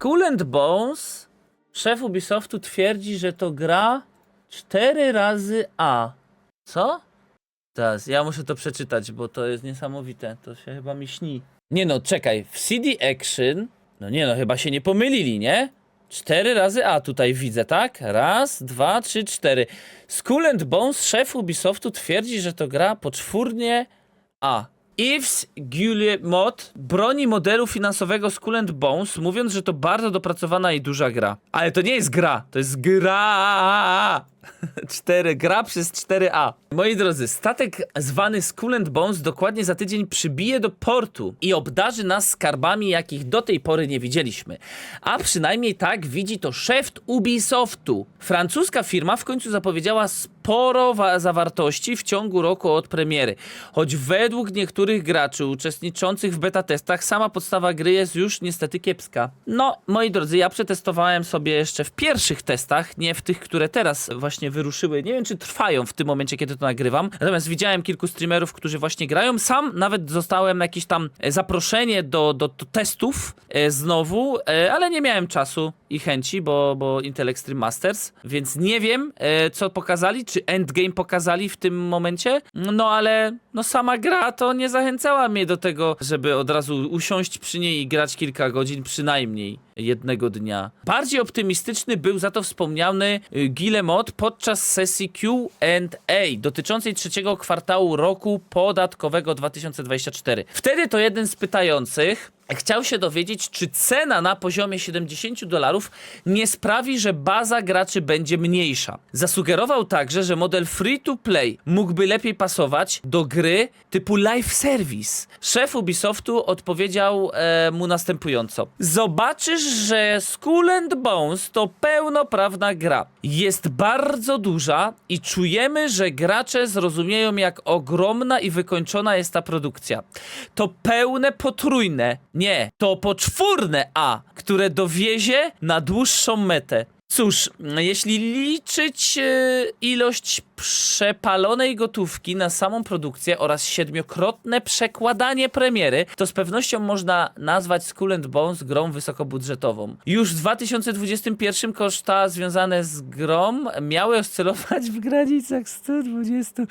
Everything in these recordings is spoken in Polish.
Skull and Bones, szef Ubisoftu twierdzi, że to gra 4 razy A. Co? Teraz, ja muszę to przeczytać, bo to jest niesamowite. To się chyba mi śni. Nie no, czekaj, w CD Action, no nie no, chyba się nie pomylili, nie? Cztery razy A tutaj widzę, tak? Raz, dwa, trzy, cztery. Skull and Bones, szef Ubisoftu twierdzi, że to gra poczwórnie A. Yves Guillemot broni modelu finansowego Skull Bones, mówiąc, że to bardzo dopracowana i duża gra. Ale to nie jest gra, to jest gra. 4, gra przez 4A. Moi drodzy, statek zwany Skull Bones dokładnie za tydzień przybije do portu i obdarzy nas skarbami, jakich do tej pory nie widzieliśmy. A przynajmniej tak widzi to szef Ubisoftu. Francuska firma w końcu zapowiedziała sporo wa- zawartości w ciągu roku od premiery. Choć według niektórych graczy uczestniczących w beta testach sama podstawa gry jest już niestety kiepska. No, moi drodzy, ja przetestowałem sobie jeszcze w pierwszych testach, nie w tych, które teraz właśnie wyruszyły. Nie wiem, czy trwają w tym momencie, kiedy to nagrywam. Natomiast widziałem kilku streamerów, którzy właśnie grają. Sam nawet zostałem na jakieś tam e, zaproszenie do, do, do testów e, znowu, e, ale nie miałem czasu i chęci, bo, bo Intel Extreme Masters, więc nie wiem, e, co pokazali, czy endgame pokazali w tym momencie, no ale no sama gra to nie zachęcała mnie do tego, żeby od razu usiąść przy niej i grać kilka godzin przynajmniej jednego dnia. Bardziej optymistyczny był za to wspomniany y, Guillemot podczas sesji Q&A dotyczącej trzeciego kwartału roku podatkowego 2024. Wtedy to jeden z pytających chciał się dowiedzieć, czy cena na poziomie 70 dolarów nie sprawi, że baza graczy będzie mniejsza. Zasugerował także, że model free to play mógłby lepiej pasować do gry typu live service. Szef Ubisoftu odpowiedział e, mu następująco: Zobaczysz, że Skull and Bones to pełnoprawna gra. Jest bardzo duża i czujemy, że gracze zrozumieją, jak ogromna i wykończona jest ta produkcja. To pełne potrójne, nie, to poczwórne A, które dowiezie na dłuższą metę. Cóż, jeśli liczyć e, ilość przepalonej gotówki na samą produkcję oraz siedmiokrotne przekładanie premiery, to z pewnością można nazwać Skull and Bones grą wysokobudżetową. Już w 2021 koszta związane z grą miały oscylować w granicach 120.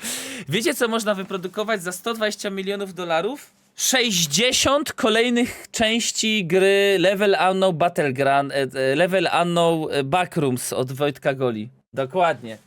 Wiecie, co można wyprodukować za 120 milionów dolarów? 60 kolejnych części gry Level Unknown Battleground, e, e, Level Unknown e, Backrooms od Wojtka Goli. Dokładnie.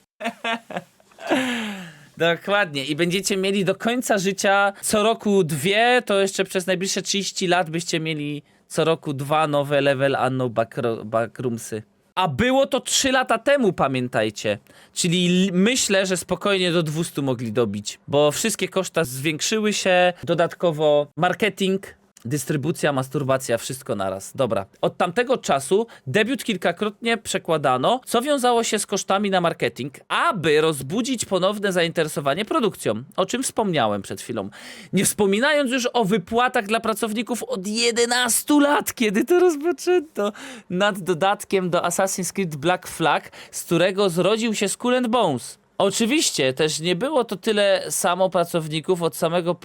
Dokładnie. I będziecie mieli do końca życia co roku dwie, to jeszcze przez najbliższe 30 lat byście mieli co roku dwa nowe Level Unknown backro- Backroomsy. A było to 3 lata temu, pamiętajcie. Czyli myślę, że spokojnie do 200 mogli dobić, bo wszystkie koszta zwiększyły się, dodatkowo marketing, dystrybucja, masturbacja, wszystko naraz. Dobra. Od tamtego czasu debiut kilkakrotnie przekładano, co wiązało się z kosztami na marketing, aby rozbudzić ponowne zainteresowanie produkcją, o czym wspomniałem przed chwilą. Nie wspominając już o wypłatach dla pracowników od 11 lat, kiedy to rozpoczęto, nad dodatkiem do Assassin's Creed Black Flag, z którego zrodził się Skull Bones. Oczywiście też nie było to tyle samo pracowników od samego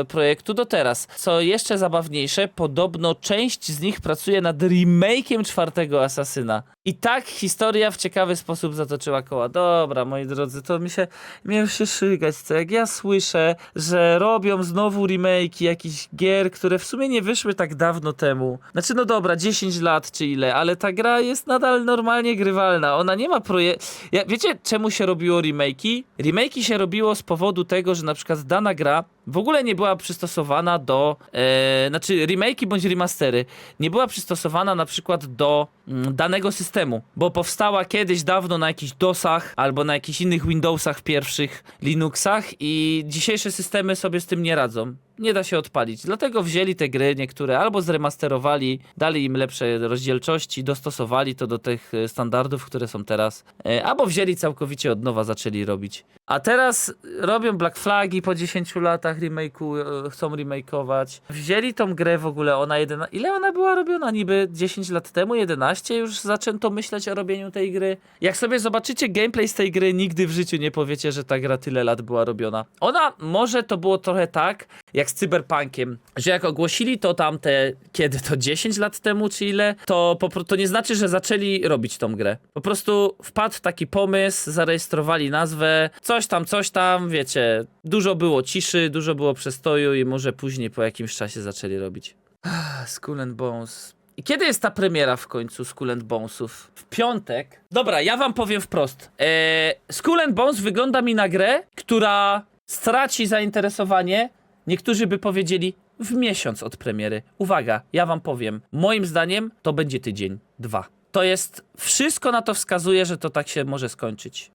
e, projektu do teraz. Co jeszcze zabawniejsze, podobno część z nich pracuje nad remake'iem czwartego Asasyna. I tak historia w ciekawy sposób zatoczyła koła. Dobra, moi drodzy, to mi się, już się szygać, co jak ja słyszę, że robią znowu remake'i jakichś gier, które w sumie nie wyszły tak dawno temu. Znaczy, no dobra, 10 lat czy ile, ale ta gra jest nadal normalnie grywalna. Ona nie ma projektu. Ja, wiecie, czemu się robiło remake'i? Remake'i się robiło z powodu tego, że na przykład dana gra w ogóle nie była przystosowana do. E, znaczy, remake'i bądź remastery nie była przystosowana na przykład do mm, danego systemu, bo powstała kiedyś dawno na jakichś DOSach albo na jakichś innych Windowsach pierwszych, Linuxach i dzisiejsze systemy sobie z tym nie radzą. Nie da się odpalić. Dlatego wzięli te gry niektóre albo zremasterowali, dali im lepsze rozdzielczości, dostosowali to do tych e, standardów, które są teraz, e, albo wzięli całkowicie od nowa, zaczęli robić. A teraz robią Black Flagi po 10 latach, remake'u, e, chcą remake'ować. Wzięli tą grę w ogóle, ona 11... Ile ona była robiona? Niby 10 lat temu, 11 już zaczęto myśleć o robieniu tej gry. Jak sobie zobaczycie gameplay z tej gry, nigdy w życiu nie powiecie, że ta gra tyle lat była robiona. Ona, może to było trochę tak, jak z Cyberpunkiem, że jak ogłosili to tamte, kiedy to 10 lat temu, czy ile, to, po, to nie znaczy, że zaczęli robić tą grę. Po prostu wpadł taki pomysł, zarejestrowali nazwę, coś tam, coś tam, wiecie, dużo było ciszy, dużo było przestoju i może później po jakimś czasie zaczęli robić. Ah, Skull and Bones. I kiedy jest ta premiera w końcu Skull and Bonesów? W piątek. Dobra, ja wam powiem wprost. Eee, Skull and Bones wygląda mi na grę, która straci zainteresowanie. Niektórzy by powiedzieli w miesiąc od premiery. Uwaga, ja wam powiem. Moim zdaniem to będzie tydzień, dwa. To jest. Wszystko na to wskazuje, że to tak się może skończyć.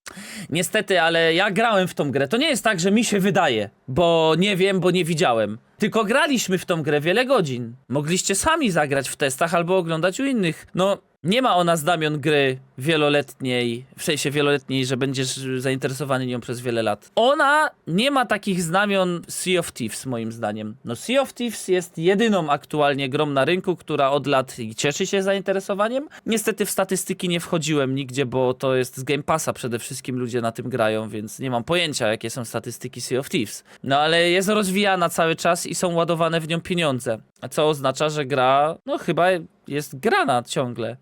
Niestety, ale ja grałem w tą grę. To nie jest tak, że mi się wydaje, bo nie wiem, bo nie widziałem. Tylko graliśmy w tą grę wiele godzin. Mogliście sami zagrać w testach albo oglądać u innych. No, nie ma ona znamion gry wieloletniej, w sensie wieloletniej, że będziesz zainteresowany nią przez wiele lat. Ona nie ma takich znamion Sea of Thieves, moim zdaniem. No, Sea of Thieves jest jedyną aktualnie grą na rynku, która od lat cieszy się zainteresowaniem. Niestety w statystyki nie wchodziłem nigdzie, bo to jest z Game Passa przede wszystkim ludzie na tym grają, więc nie mam pojęcia, jakie są statystyki Sea of Thieves. No ale jest rozwijana cały czas i są ładowane w nią pieniądze. Co oznacza, że gra, no chyba jest grana ciągle.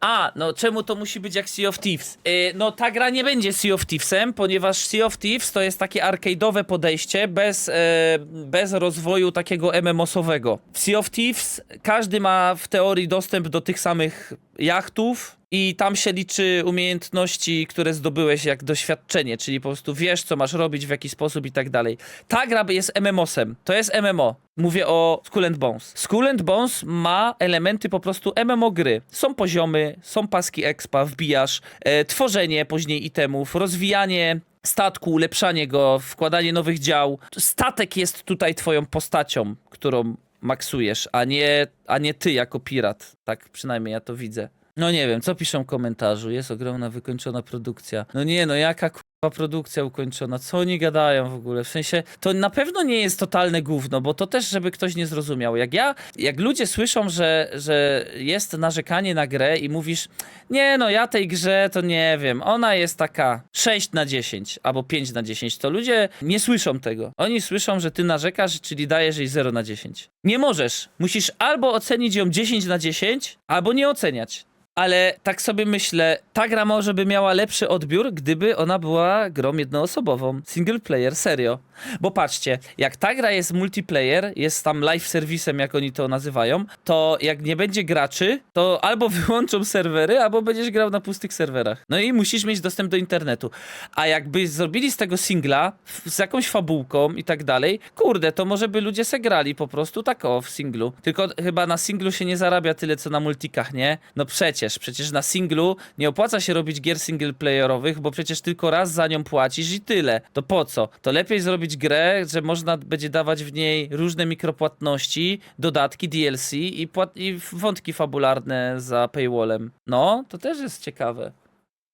A, no czemu to musi być jak Sea of Thieves? Yy, no ta gra nie będzie Sea of Thievesem, ponieważ Sea of Thieves to jest takie arcade'owe podejście bez, e, bez rozwoju takiego MMOsowego. W Sea of Thieves każdy ma w teorii dostęp do tych samych jachtów i tam się liczy umiejętności, które zdobyłeś jak doświadczenie, czyli po prostu wiesz, co masz robić, w jaki sposób i tak dalej. Ta gra jest MMOsem. To jest MMO. Mówię o Skull and Bones. Skull and Bones ma elementy po prostu MMO gry. Są poziomy, są paski expa, wbijasz, e, tworzenie później itemów, rozwijanie statku, ulepszanie go, wkładanie nowych dział. Statek jest tutaj twoją postacią, którą maksujesz, a nie, a nie ty jako pirat. Tak przynajmniej ja to widzę. No nie wiem, co piszą w komentarzu? Jest ogromna, wykończona produkcja. No nie, no jaka k***a produkcja ukończona? Co oni gadają w ogóle? W sensie, to na pewno nie jest totalne gówno, bo to też, żeby ktoś nie zrozumiał. Jak ja, jak ludzie słyszą, że, że jest narzekanie na grę i mówisz, nie no, ja tej grze to nie wiem, ona jest taka 6 na 10 albo 5 na 10, to ludzie nie słyszą tego. Oni słyszą, że ty narzekasz, czyli dajesz jej 0 na 10. Nie możesz. Musisz albo ocenić ją 10 na 10, albo nie oceniać. Ale tak sobie myślę, ta gra może by miała lepszy odbiór, gdyby ona była grą jednoosobową. Single player, serio. Bo patrzcie, jak ta gra jest multiplayer, jest tam live serwisem, jak oni to nazywają, to jak nie będzie graczy, to albo wyłączą serwery, albo będziesz grał na pustych serwerach. No i musisz mieć dostęp do internetu. A jakby zrobili z tego singla, z jakąś fabułką i tak dalej, kurde, to może by ludzie se grali po prostu tak o w singlu. Tylko chyba na singlu się nie zarabia tyle, co na multikach, nie? No przecież, przecież na singlu nie opłaca się robić gier singleplayerowych, bo przecież tylko raz za nią płacisz i tyle. To po co? To lepiej zrobić grę, że można będzie dawać w niej różne mikropłatności, dodatki, DLC i, płat- i wątki fabularne za paywallem. No, to też jest ciekawe.